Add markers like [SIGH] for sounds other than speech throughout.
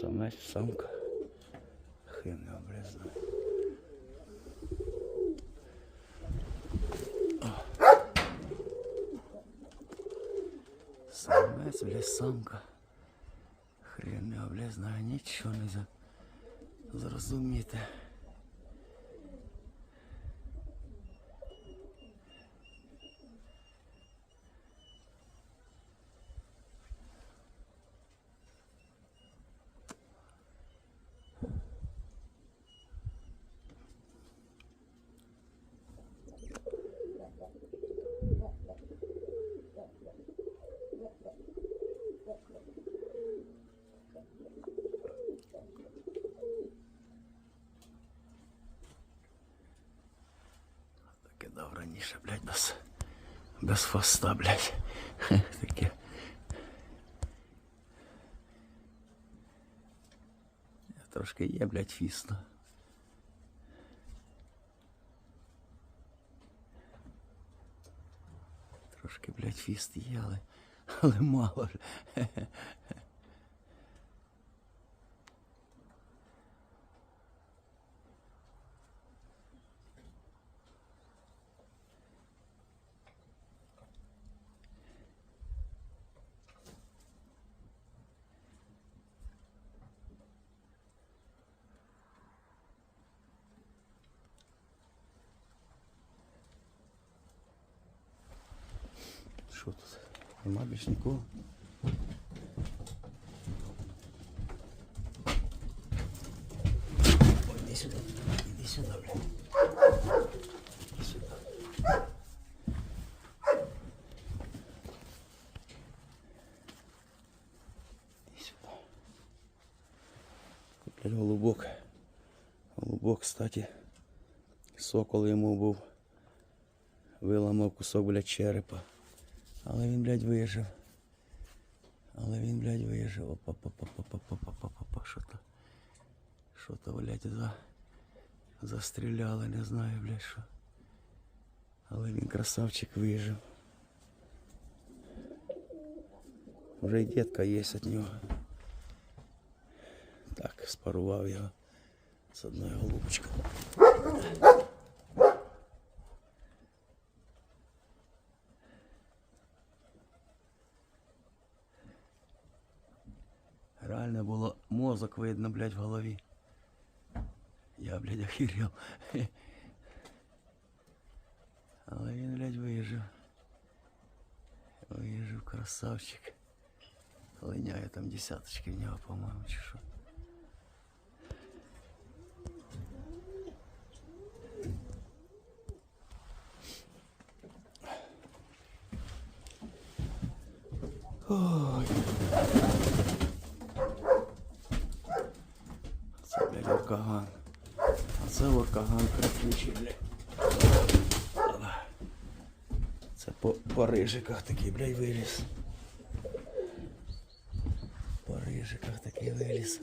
Самець, самка. Хим не обрізна. Самець, блядь, самка. Хрен не облізнає, нічого не зрозуміти. Раніше, блядь, без, без хвоста, блядь. [LAUGHS] Таке. Трошки є, блядь, фіста. Трошки, блядь, фіст є, але, але мало. ж. Що [LAUGHS] тут? Нема більш нікого. Ой, іди сюди, іди сюди, блядь. Іди сюди. Іди сюди. Блядь, голубок. Голубок, кстати, сокол йому був. Виламав кусок, блядь, черепа. Але він, блядь, вижив. Але він, блядь, вижив. опа па па па па па па па па па Що то? Що то, блядь, за... застріляли, не знаю, блядь, що. Але він красавчик вижив. Вже й дітка є від нього. Так, спарував його з одною голубочкою. було мозок видно, блядь, в голові. Я, блядь, охерел. Але він, блядь, вижив. Вижив, красавчик. Линяє там десяточки в нього, по-моєму, чи що. Ой. Каган. А це от Каган крапучий, блядь. Це по рижиках такий, блядь, виліз. По Парижиках такий виліз.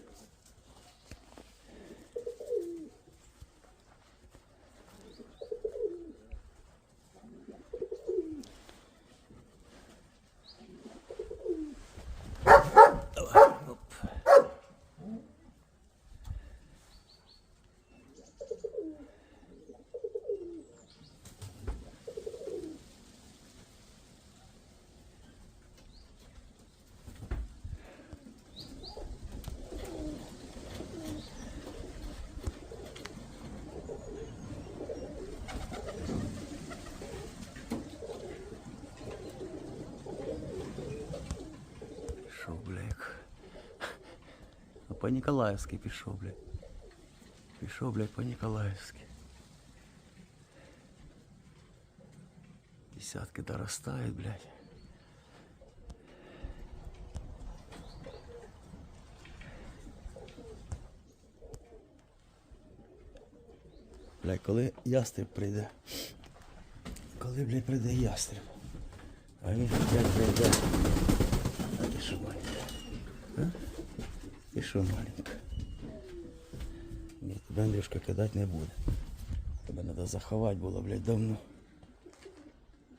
по Ніколаївськи пішов, бля. Пішов, блядь, по Ніколаївськи. Десятки дорастают, блядь. Блядь, коли ястреб прийде. Коли, блядь, прийде ястреб. А він, блядь, прийде. А ти що маленька? Що маленька? Ні, тебе Андрюшка кидати не буде. Тебе треба заховати було, блядь, давно.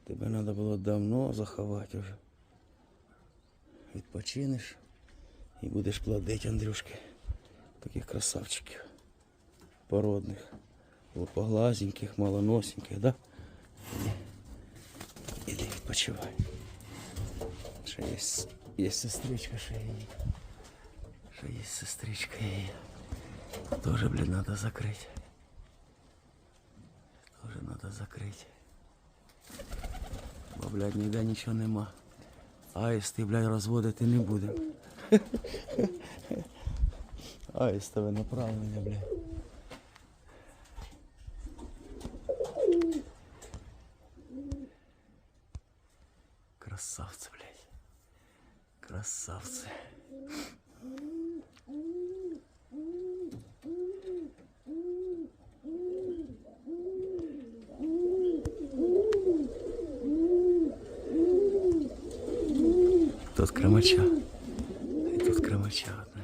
Тебе треба було давно заховати вже. Відпочинеш і будеш плодити, Андрюшки. Таких красавчиків. Породних. Лопоглазеньких, малоносеньких, да? Іди відпочивай. Ще с- є сестричка, ще. Ще есть сестричка її. Тоже, блин, надо закрыть. Тоже надо закрыть. Бо, блядь, ніде нічого нема. Аїсти, блядь, розводити не будемо. [LAUGHS] Аїстове направлення, блядь. Тут крамача. І тут крамача одна.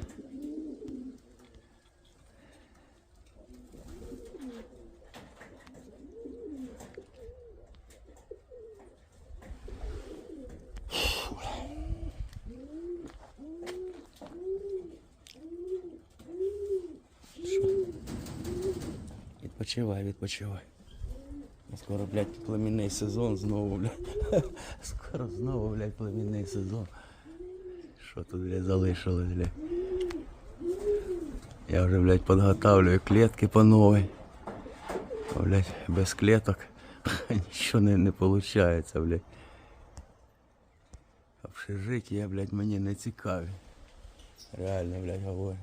Відпочивай, відпочивай. Ну, Скоро, блядь, племінний сезон знову, блядь. [LAUGHS] Скоро знову, блядь, племінний сезон. Що тут, блядь, залишилось, блядь? Я вже, блядь, підготавлюю клітки по новій. Блядь, без клеток [LAUGHS] нічого не, не виходить, блядь. Общежиття, блядь, мені не цікаві. Реально, блядь, говорю.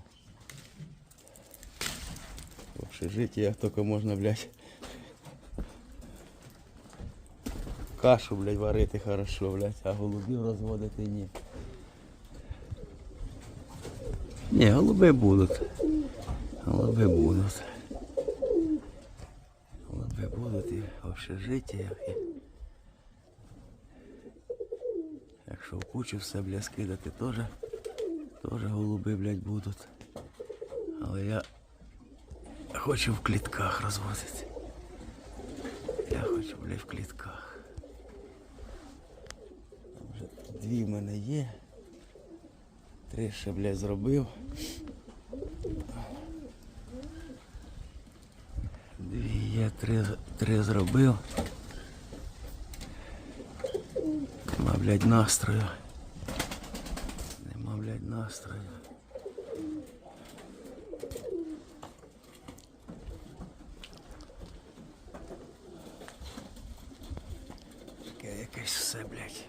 В общежитии только можно, блядь, кашу, блядь, варити хорошо, блядь, а голубів розводити ні. Ні, голуби будуть. Голуби будуть. Голуби будуть і в. Якщо в кучу все, блядь, скидати, теж, теж голуби, блядь, будуть. Але я Хочу в клітках розвозити. Я хочу, блядь, в клітках. Вже дві в мене є. Три ще, блядь, зробив. Дві є, три, три зробив. Нема, блядь, настрою. Нема, блядь, настрою. Таке якесь все, блядь.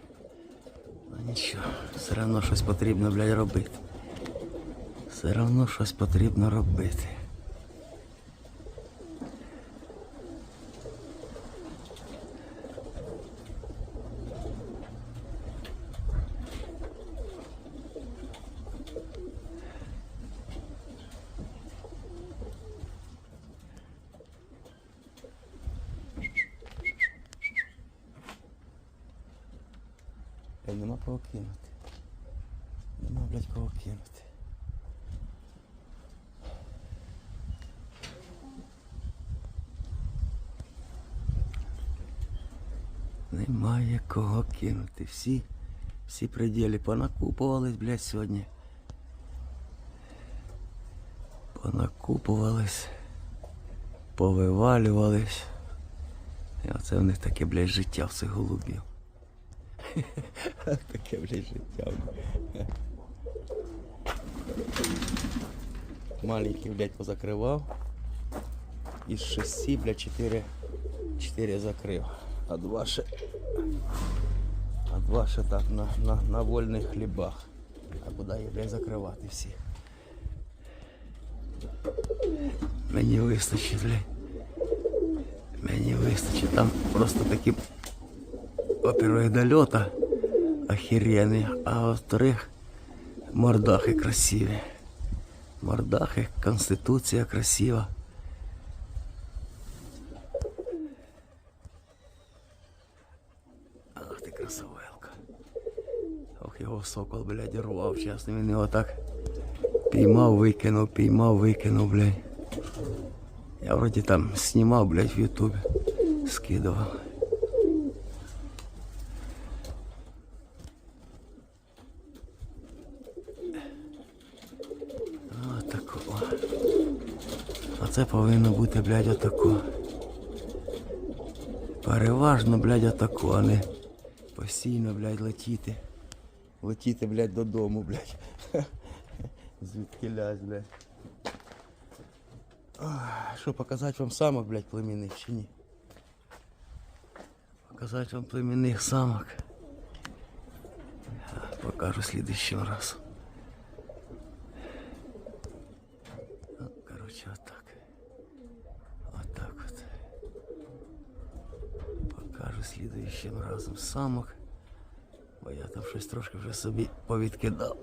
Ну нічого, все одно щось потрібно, блядь, робити. Все одно щось потрібно робити. Нема кого кинути. Кого кинути. Немає кого кинути. Всі, всі пределі понакупувались, блядь, сьогодні. Понакупувались, повивалювались. І оце в них таке, блядь, життя в цих голубів. [LAUGHS] Таке, блядь, життя. Маленький, блядь, позакривав. Із шести, блядь, чотири, чотири закрив. А два ще, а два ще так на, на, на вольних хлібах. А куди їх, блядь, закривати всі? Мені вистачить, блядь. Мені вистачить. Там просто такі во-первых, долета охеренные, а во-вторых, мордахи красиві. Мордахи, конституція красива. Ах ти красавелка. Ох, його сокол, блядь, рвав, чесно, він його так піймав, викинув, піймав, викинув, блядь. Я вроді там знімав, блядь, в ютубі, скидував. А, такого. Оце повинно бути, блядь, отако. Переважно, блядь, отако, а не постійно, блядь, летіти. Летіти, блядь, додому, блядь. [LAUGHS] Звідки лясь, блядь. Що, показати вам самок, блядь, племінних чи ні? Показати вам племінних самок. Покажу слідущим раз. Самок. Бо я там щось трошки вже собі повідкидав.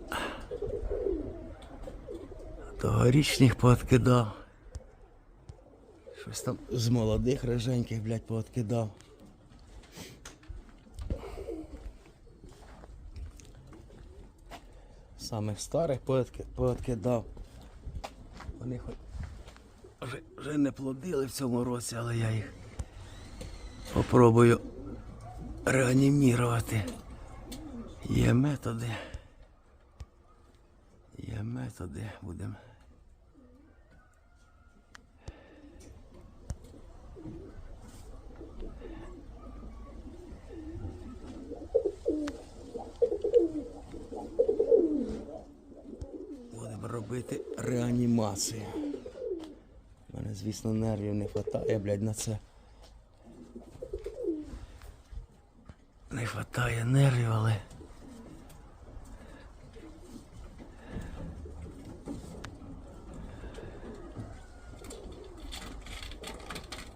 Тогорічних пооткидав. Щось там з молодих риженьких, блядь, пооткидав. Самих старих пооткидав. Вони хоч вже, вже не плодили в цьому році, але я їх попробую реанімірувати. Є методи. Є методи, будемо. Будемо робити реанімацію. У мене, звісно, нервів не вистачає, блядь, на це. Не нервів, але.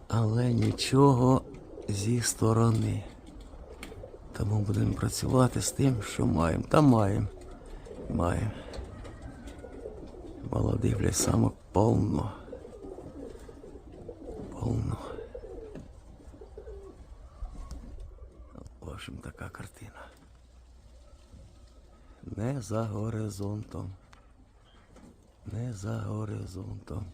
Але нічого зі сторони. Тому будемо працювати з тим, що маємо. Та маємо. Маємо. Молодих, блядь, самок повно. Повно. Общем, така картина. Не за горизонтом. Не за горизонтом.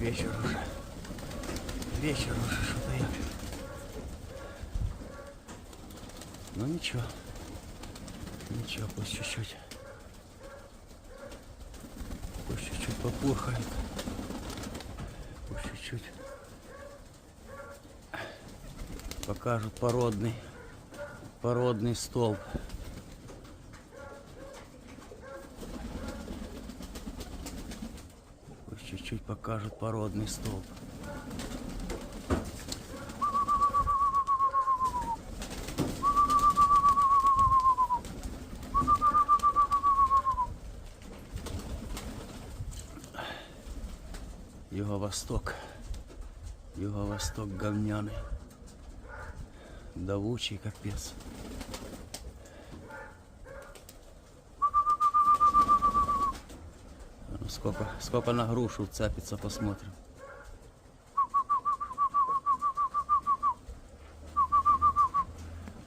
Вечер уже. Вечер уже, что-то я. Ну ничего. Ничего, пусть чуть-чуть. Пусть чуть-чуть попурхает. Пусть чуть-чуть. Покажут породный. Породный столб. Пусть чуть-чуть покажут породный столб. Юго-восток. Юго-восток говняный. Давучий капец. А ну сколько, сколько на грушу цепится, посмотрим.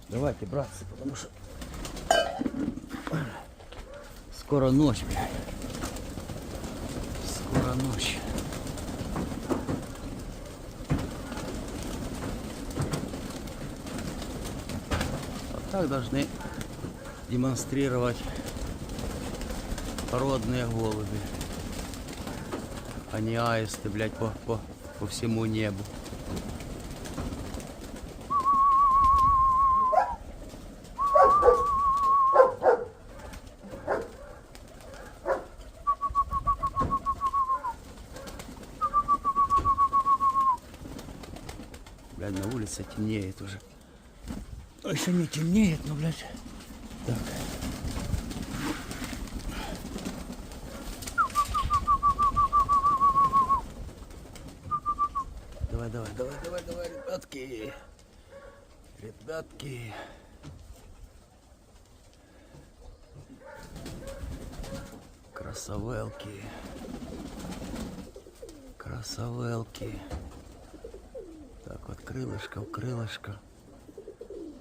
Давайте, братцы, потому что скоро ночь, блядь. Скоро ночь. Так должны демонстрировать породные голуби, а не аисты, блядь, по, по, по всему небу. Блядь, на улице темнеет уже. Еще не темнеет, но, блядь. Так. Давай, давай, давай, давай, давай, ребятки. Ребятки. Красавелки. Красавелки. Так, от крилишко в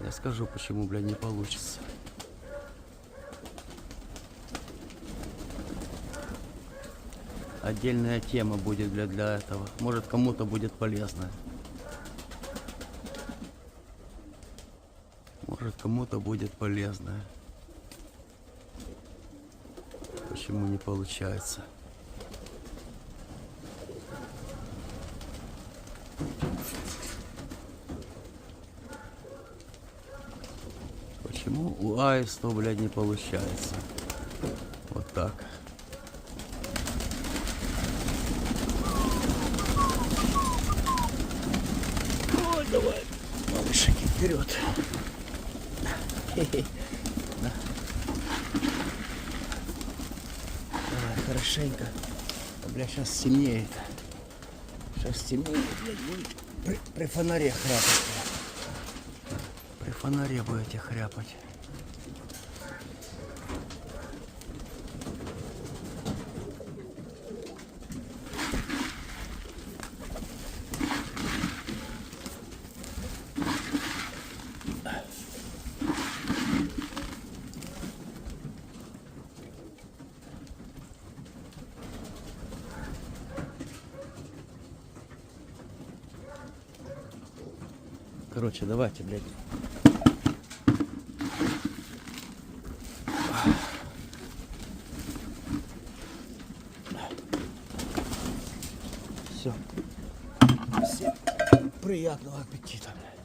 Я скажу, почему, блядь, не получится. Отдельная тема будет, блядь, для этого. Может, кому-то будет полезно. Может, кому-то будет полезно. Почему не получается? Почему у аиста, блядь, не получается? Вот так. Ой, давай, малышики, вперед. Давай, хорошенько. А, бля, сейчас темнеет. Сейчас темнеет, блядь, будет при, при фонаре храпать. При фонаре будете хряпать. Короче, давайте, блядь. Все. Всем приятного аппетита. блядь.